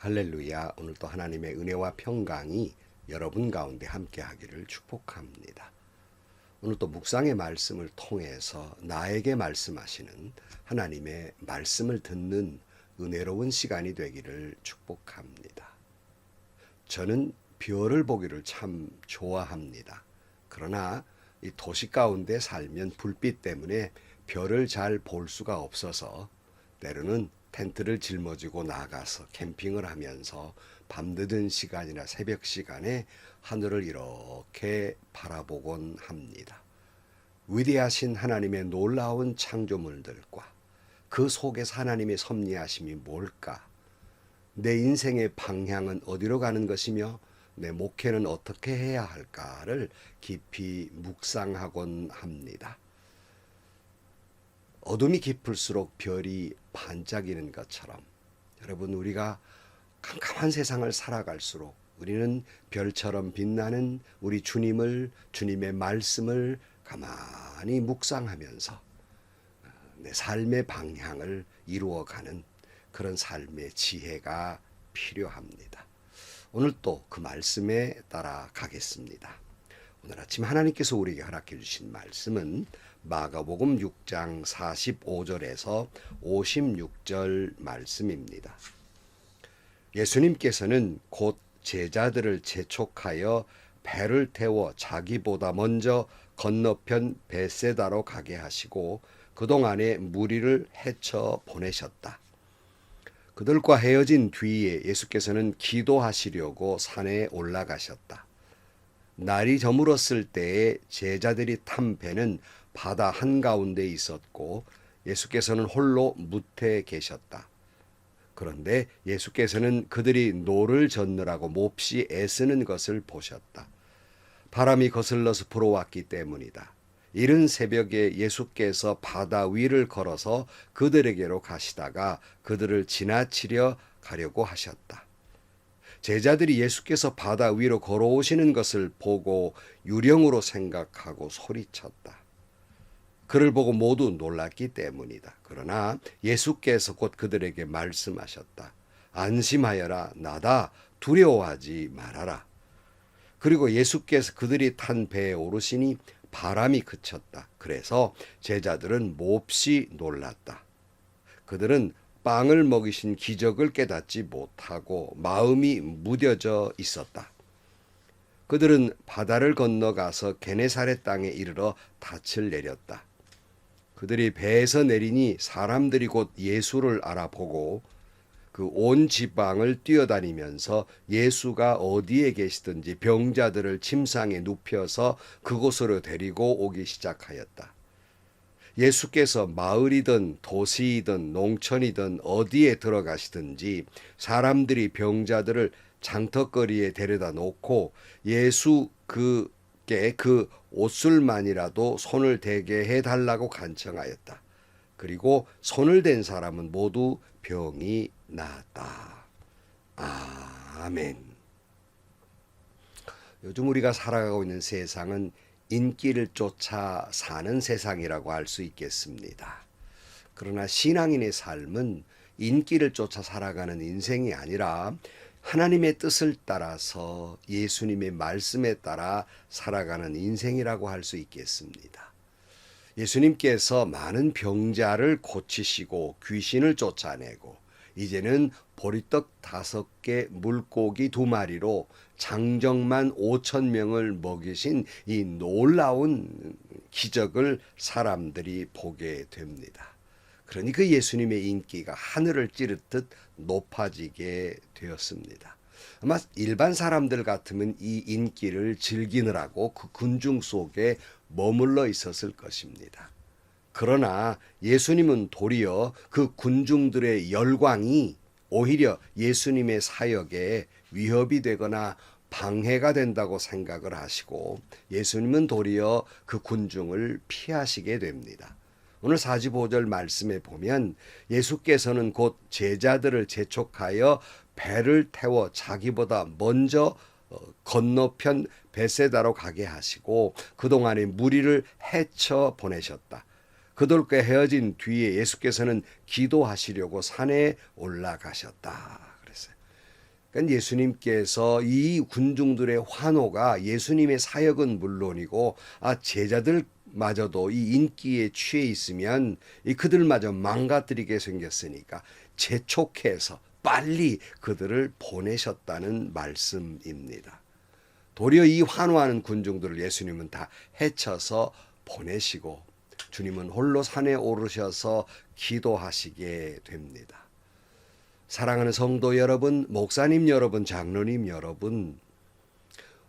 할렐루야. 오늘도 하나님의 은혜와 평강이 여러분 가운데 함께 하기를 축복합니다. 오늘도 묵상의 말씀을 통해서 나에게 말씀하시는 하나님의 말씀을 듣는 은혜로운 시간이 되기를 축복합니다. 저는 별을 보기를 참 좋아합니다. 그러나 이 도시 가운데 살면 불빛 때문에 별을 잘 볼 수가 없어서 때로는 텐트를 짊어지고 나가서 캠핑을 하면서 밤늦은 시간이나 새벽 시간에 하늘을 이렇게 바라보곤 합니다. 위대하신 하나님의 놀라운 창조물들과 그 속에서 하나님의 섭리하심이 뭘까? 내 인생의 방향은 어디로 가는 것이며 내 목회는 어떻게 해야 할까를 깊이 묵상하곤 합니다. 어둠이 깊을수록 별이 반짝이는 것처럼 여러분 우리가 캄캄한 세상을 살아갈수록 우리는 별처럼 빛나는 우리 주님을 주님의 말씀을 가만히 묵상하면서 내 삶의 방향을 이루어가는 그런 삶의 지혜가 필요합니다. 오늘 또 그 말씀에 따라 가겠습니다. 오늘 아침 하나님께서 우리에게 허락해 주신 말씀은 마가복음 6장 45절에서 56절 말씀입니다. 예수님께서는 곧 제자들을 재촉하여 배를 태워 자기보다 먼저 건너편 베세다로 가게 하시고 그동안에 무리를 헤쳐 보내셨다. 그들과 헤어진 뒤에 예수께서는 기도하시려고 산에 올라가셨다. 날이 저물었을 때에 제자들이 탄 배는 바다 한가운데 있었고 예수께서는 홀로 무태 계셨다. 그런데 예수께서는 그들이 노를 젓느라고 몹시 애쓰는 것을 보셨다. 바람이 거슬러서 불어왔기 때문이다. 이른 새벽에 예수께서 바다 위를 걸어서 그들에게로 가시다가 그들을 지나치려 가려고 하셨다. 제자들이 예수께서 바다 위로 걸어오시는 것을 보고 유령으로 생각하고 소리쳤다. 그를 보고 모두 놀랐기 때문이다. 그러나 예수께서 곧 그들에게 말씀하셨다. 안심하여라. 나다. 두려워하지 말아라. 그리고 예수께서 그들이 탄 배에 오르시니 바람이 그쳤다. 그래서 제자들은 몹시 놀랐다. 그들은 빵을 먹이신 기적을 깨닫지 못하고 마음이 무뎌져 있었다. 그들은 바다를 건너가서 게네사렛 땅에 이르러 닻을 내렸다. 그들이 배에서 내리니 사람들이 곧 예수를 알아보고 그 온 지방을 뛰어다니면서 예수가 어디에 계시든지 병자들을 침상에 눕혀서 그곳으로 데리고 오기 시작하였다. 예수께서 마을이든 도시이든 농촌이든 어디에 들어가시든지 사람들이 병자들을 장터거리에 데려다 놓고 예수 그 게그 옷술만이라도 손을 대게 해달라고 간청하였다. 그리고 손을 댄 사람은 모두 병이 나았다. 아멘. 요즘 우리가 살아가고 있는 세상은 인기를 쫓아 사는 세상이라고 할 수 있겠습니다. 그러나 신앙인의 삶은 인기를 쫓아 살아가는 인생이 아니라 하나님의 뜻을 따라서 예수님의 말씀에 따라 살아가는 인생이라고 할 수 있겠습니다. 예수님께서 많은 병자를 고치시고 귀신을 쫓아내고 이제는 보리떡 다섯 개 물고기 두 마리로 장정만 오천 명을 먹이신 이 놀라운 기적을 사람들이 보게 됩니다. 그러니 그 예수님의 인기가 하늘을 찌르듯 높아지게 되었습니다. 아마 일반 사람들 같으면 이 인기를 즐기느라고 그 군중 속에 머물러 있었을 것입니다. 그러나 예수님은 도리어 그 군중들의 열광이 오히려 예수님의 사역에 위협이 되거나 방해가 된다고 생각을 하시고 예수님은 도리어 그 군중을 피하시게 됩니다. 오늘 45절 말씀에 보면 예수께서는 곧 제자들을 재촉하여 배를 태워 자기보다 먼저 어, 건너편 베세다로 가게 하시고 그동안의 무리를 헤쳐 보내셨다. 그들과 헤어진 뒤에 예수께서는 기도하시려고 산에 올라가셨다. 그랬어요. 그러니까 예수님께서 이 군중들의 환호가 예수님의 사역은 물론이고 아 제자들 마저도 이 인기에 취해 있으면 이 그들마저 망가뜨리게 생겼으니까 재촉해서 빨리 그들을 보내셨다는 말씀입니다. 도리어 이 환호하는 군중들을 예수님은 다 해쳐서 보내시고 주님은 홀로 산에 오르셔서 기도하시게 됩니다. 사랑하는 성도 여러분, 목사님 여러분, 장로님 여러분,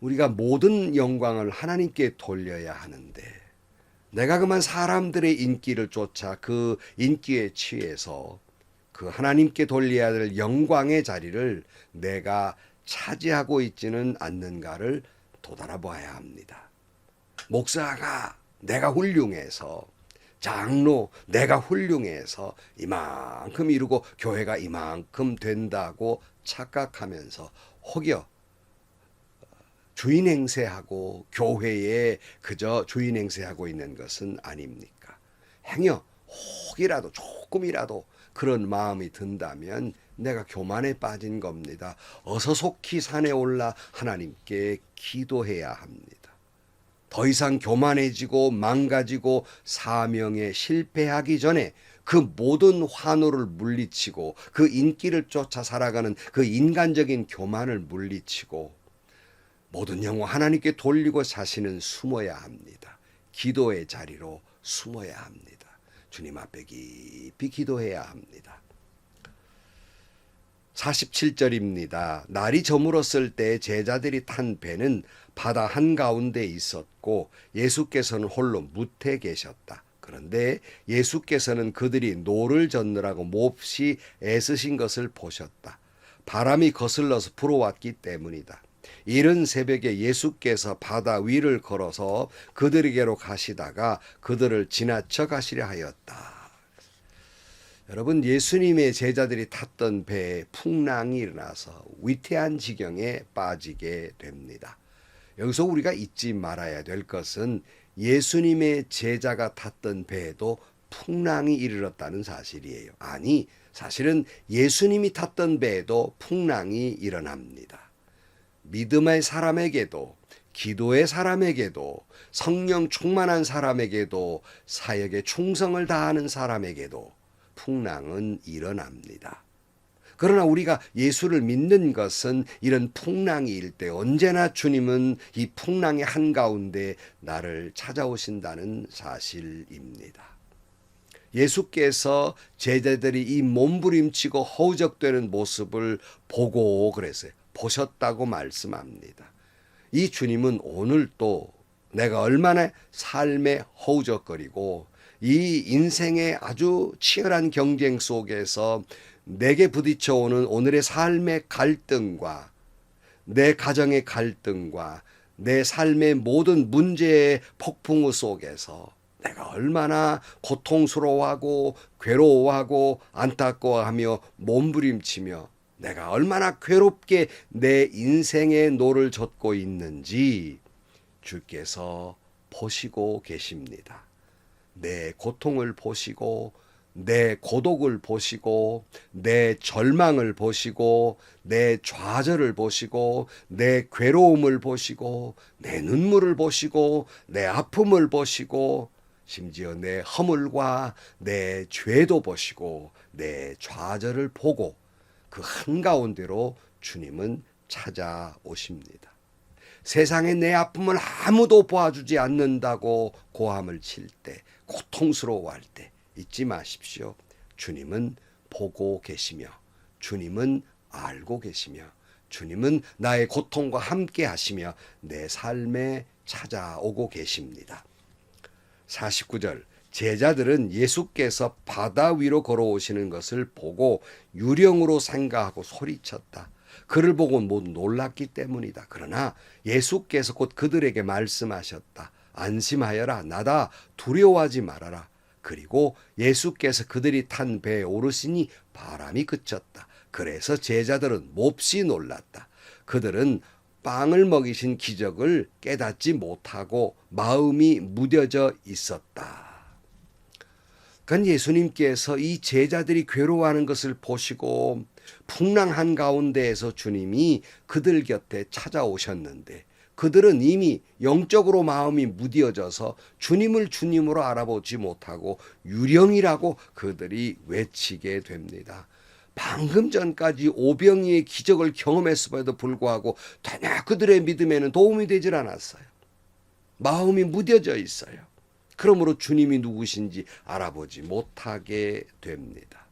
우리가 모든 영광을 하나님께 돌려야 하는데 내가 그만 사람들의 인기를 쫓아 그 인기에 취해서 그 하나님께 돌려야 될 영광의 자리를 내가 차지하고 있지는 않는가를 도달아봐야 합니다. 목사가 내가 훌륭해서 장로 내가 훌륭해서 이만큼 이루고 교회가 이만큼 된다고 착각하면서 혹여 주인 행세하고 교회에 그저 주인 행세하고 있는 것은 아닙니까? 행여 혹이라도 조금이라도 그런 마음이 든다면 내가 교만에 빠진 겁니다. 어서 속히 산에 올라 하나님께 기도해야 합니다. 더 이상 교만해지고 망가지고 사명에 실패하기 전에 그 모든 환호를 물리치고 그 인기를 쫓아 살아가는 그 인간적인 교만을 물리치고 모든 영혼 하나님께 돌리고 자신은 숨어야 합니다. 기도의 자리로 숨어야 합니다. 주님 앞에 깊이 기도해야 합니다. 47절입니다. 날이 저물었을 때 제자들이 탄 배는 바다 한가운데 있었고 예수께서는 홀로 무태 계셨다. 그런데 예수께서는 그들이 노를 젓느라고 몹시 애쓰신 것을 보셨다. 바람이 거슬러서 불어왔기 때문이다. 이른 새벽에 예수께서 바다 위를 걸어서 그들에게로 가시다가 그들을 지나쳐 가시려 하였다. 여러분 예수님의 제자들이 탔던 배에 풍랑이 일어나서 위태한 지경에 빠지게 됩니다. 여기서 우리가 잊지 말아야 될 것은 예수님의 제자가 탔던 배에도 풍랑이 이르렀다는 사실이에요. 아니, 사실은 예수님이 탔던 배에도 풍랑이 일어납니다. 믿음의 사람에게도 기도의 사람에게도 성령 충만한 사람에게도 사역에 충성을 다하는 사람에게도 풍랑은 일어납니다. 그러나 우리가 예수를 믿는 것은 이런 풍랑이 일때 언제나 주님은 이 풍랑의 한가운데 나를 찾아오신다는 사실입니다. 예수께서 제자들이 이 몸부림치고 허우적대는 모습을 보고 그랬어요. 보셨다고 말씀합니다. 이 주님은 오늘 또 내가 얼마나 삶에 허우적거리고 이 인생의 아주 치열한 경쟁 속에서 내게 부딪혀 오는 오늘의 삶의 갈등과 내 가정의 갈등과 내 삶의 모든 문제의 폭풍우 속에서 내가 얼마나 고통스러워하고 괴로워하고 안타까워하며 몸부림치며 내가 얼마나 괴롭게 내 인생의 노를 젓고 있는지 주께서 보시고 계십니다. 내 고통을 보시고 내 고독을 보시고 내 절망을 보시고 내 좌절을 보시고 내 괴로움을 보시고 내 눈물을 보시고 내 아픔을 보시고 심지어 내 허물과 내 죄도 보시고 내 좌절을 보고 그 한가운데로 주님은 찾아오십니다. 세상에 내 아픔을 아무도 보아주지 않는다고 고함을 칠 때, 고통스러워할 때 잊지 마십시오. 주님은 보고 계시며, 주님은 알고 계시며, 주님은 나의 고통과 함께 하시며 내 삶에 찾아오고 계십니다. 49절 제자들은 예수께서 바다 위로 걸어오시는 것을 보고 유령으로 생각하고 소리쳤다. 그를 보고 모두 놀랐기 때문이다. 그러나 예수께서 곧 그들에게 말씀하셨다. 안심하여라. 나다. 두려워하지 말아라. 그리고 예수께서 그들이 탄 배에 오르시니 바람이 그쳤다. 그래서 제자들은 몹시 놀랐다. 그들은 빵을 먹이신 기적을 깨닫지 못하고 마음이 무뎌져 있었다. 그러니까 예수님께서 이 제자들이 괴로워하는 것을 보시고 풍랑한 가운데에서 주님이 그들 곁에 찾아오셨는데 그들은 이미 영적으로 마음이 무뎌져서 주님을 주님으로 알아보지 못하고 유령이라고 그들이 외치게 됩니다. 방금 전까지 오병이의 기적을 경험했음에도 불구하고 전혀 그들의 믿음에는 도움이 되질 않았어요. 마음이 무뎌져 있어요. 그러므로 주님이 누구신지 알아보지 못하게 됩니다.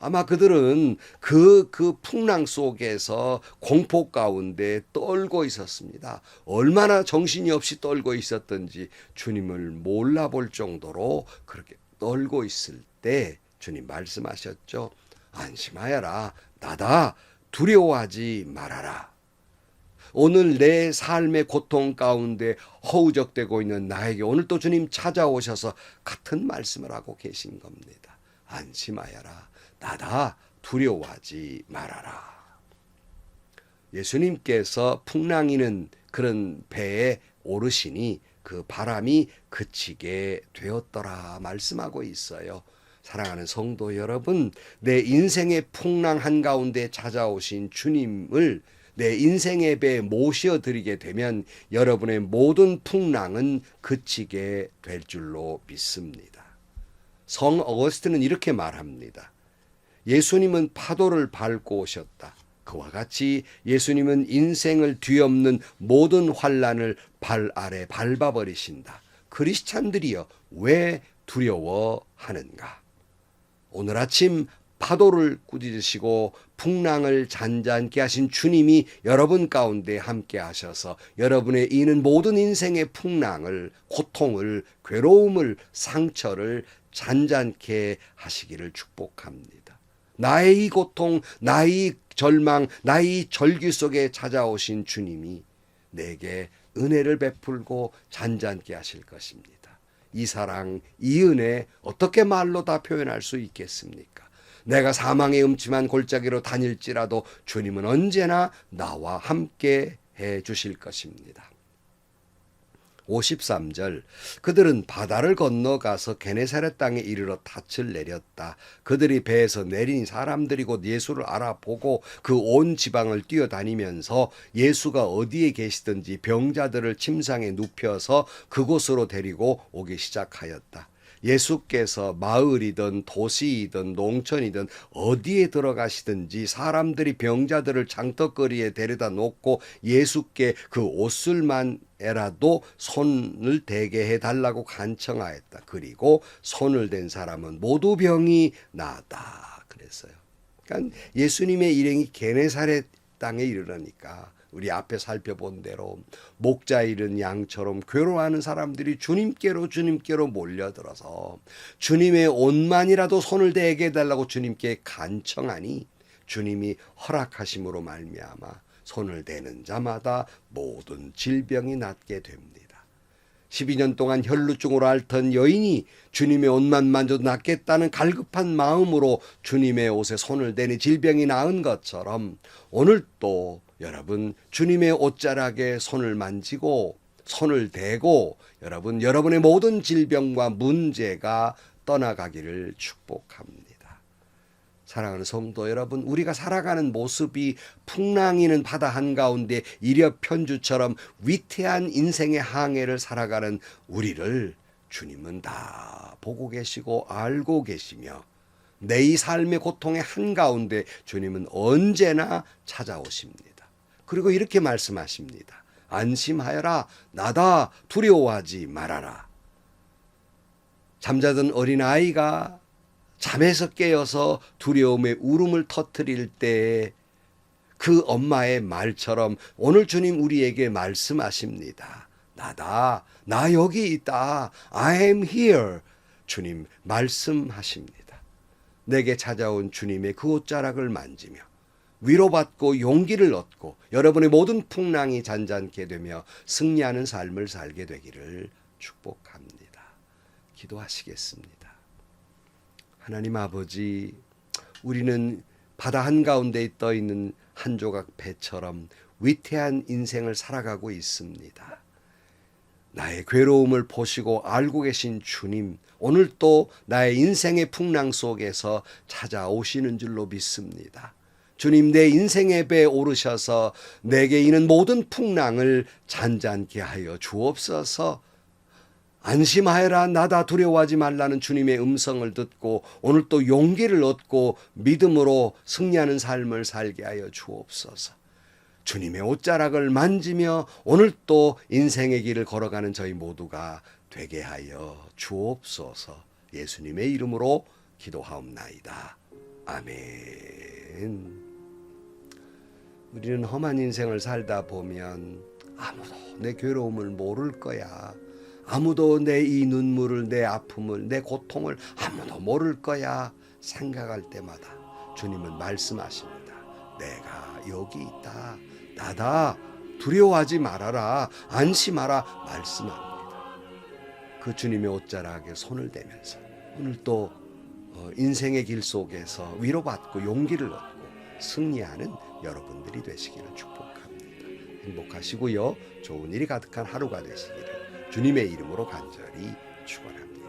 아마 그들은 그, 그 풍랑 속에서 공포 가운데 떨고 있었습니다. 얼마나 정신이 없이 떨고 있었던지 주님을 몰라볼 정도로 그렇게 떨고 있을 때 주님 말씀하셨죠. 안심하여라. 나다. 두려워하지 말아라. 오늘 내 삶의 고통 가운데 허우적대고 있는 나에게 오늘 또 주님 찾아오셔서 같은 말씀을 하고 계신 겁니다. 안심하여라. 나다 두려워하지 말아라. 예수님께서 풍랑이는 그런 배에 오르시니 그 바람이 그치게 되었더라 말씀하고 있어요. 사랑하는 성도 여러분, 내 인생의 풍랑 한가운데 찾아오신 주님을 내 인생의 배에 모셔드리게 되면 여러분의 모든 풍랑은 그치게 될 줄로 믿습니다. 성 어거스트는 이렇게 말합니다. 예수님은 파도를 밟고 오셨다. 그와 같이 예수님은 인생을 뒤엎는 모든 환란을 발 아래 밟아버리신다. 크리스찬들이여 왜 두려워하는가? 오늘 아침 파도를 꾸짖으시고 풍랑을 잔잔케 하신 주님이 여러분 가운데 함께 하셔서 여러분의 이는 모든 인생의 풍랑을 고통을 괴로움을 상처를 잔잔케 하시기를 축복합니다. 나의 이 고통, 나의 이 절망, 나의 이 절규 속에 찾아오신 주님이 내게 은혜를 베풀고 잔잔케 하실 것입니다. 이 사랑, 이 은혜 어떻게 말로 다 표현할 수 있겠습니까? 내가 사망의 음침한 골짜기로 다닐지라도 주님은 언제나 나와 함께 해 주실 것입니다. 53절 그들은 바다를 건너가서 게네사렛 땅에 이르러 닻을 내렸다. 그들이 배에서 내린 사람들이 곧 예수를 알아보고 그 온 지방을 뛰어다니면서 예수가 어디에 계시든지 병자들을 침상에 눕혀서 그곳으로 데리고 오기 시작하였다. 예수께서 마을이든 도시이든 농촌이든 어디에 들어가시든지 사람들이 병자들을 장터거리에 데려다 놓고 예수께 그 옷을만에라도 손을 대게 해달라고 간청하였다. 그리고 손을 댄 사람은 모두 병이 나았다. 그랬어요. 그러니까 예수님의 일행이 게네사렛 땅에 이르러니까 우리 앞에 살펴본 대로 목자 잃은 양처럼 괴로워하는 사람들이 주님께로 주님께로 몰려들어서 주님의 옷만이라도 손을 대게 해달라고 주님께 간청하니 주님이 허락하심으로 말미암아 손을 대는 자마다 모든 질병이 낫게 됩니다. 12년 동안 혈루증으로 앓던 여인이 주님의 옷만 만져도 낫겠다는 갈급한 마음으로 주님의 옷에 손을 대니 질병이 나은 것처럼 오늘 또 여러분 주님의 옷자락에 손을 만지고 손을 대고 여러분 여러분의 모든 질병과 문제가 떠나가기를 축복합니다. 사랑하는 성도 여러분, 우리가 살아가는 모습이 풍랑이는 바다 한가운데 이력 편주처럼 위태한 인생의 항해를 살아가는 우리를 주님은 다 보고 계시고 알고 계시며 내 이 삶의 고통의 한가운데 주님은 언제나 찾아오십니다. 그리고 이렇게 말씀하십니다. 안심하여라. 나다 두려워하지 말아라. 잠자던 어린아이가 잠에서 깨어서 두려움의 울음을 터뜨릴 때그 엄마의 말처럼 오늘 주님 우리에게 말씀하십니다. 나다. 나 여기 있다. I am here. 주님 말씀하십니다. 내게 찾아온 주님의 그 옷자락을 만지며 위로받고 용기를 얻고 여러분의 모든 풍랑이 잔잔케 되며 승리하는 삶을 살게 되기를 축복합니다. 기도하시겠습니다. 하나님 아버지, 우리는 바다 한가운데 떠 있는 한 조각 배처럼 위태한 인생을 살아가고 있습니다. 나의 괴로움을 보시고 알고 계신 주님, 오늘 또 나의 인생의 풍랑 속에서 찾아오시는 줄로 믿습니다. 주님 내 인생의 배에 오르셔서 내게 있는 모든 풍랑을 잔잔케 하여 주옵소서. 안심하여라 나다 두려워하지 말라는 주님의 음성을 듣고 오늘 또 용기를 얻고 믿음으로 승리하는 삶을 살게 하여 주옵소서. 주님의 옷자락을 만지며 오늘 또 인생의 길을 걸어가는 저희 모두가 되게 하여 주옵소서. 예수님의 이름으로 기도하옵나이다. 아멘. 우리는 험한 인생을 살다 보면 아무도 내 괴로움을 모를 거야. 아무도 내 이 눈물을, 내 아픔을, 내 고통을 아무도 모를 거야. 생각할 때마다 주님은 말씀하십니다. 내가 여기 있다. 나다. 두려워하지 말아라. 안심하라. 말씀합니다. 그 주님의 옷자락에 손을 대면서 오늘 또 어, 인생의 길 속에서 위로받고 용기를 얻고 승리하는 여러분들이 되시기를 축복합니다. 행복하시고요. 좋은 일이 가득한 하루가 되시기를 주님의 이름으로 간절히 축원합니다.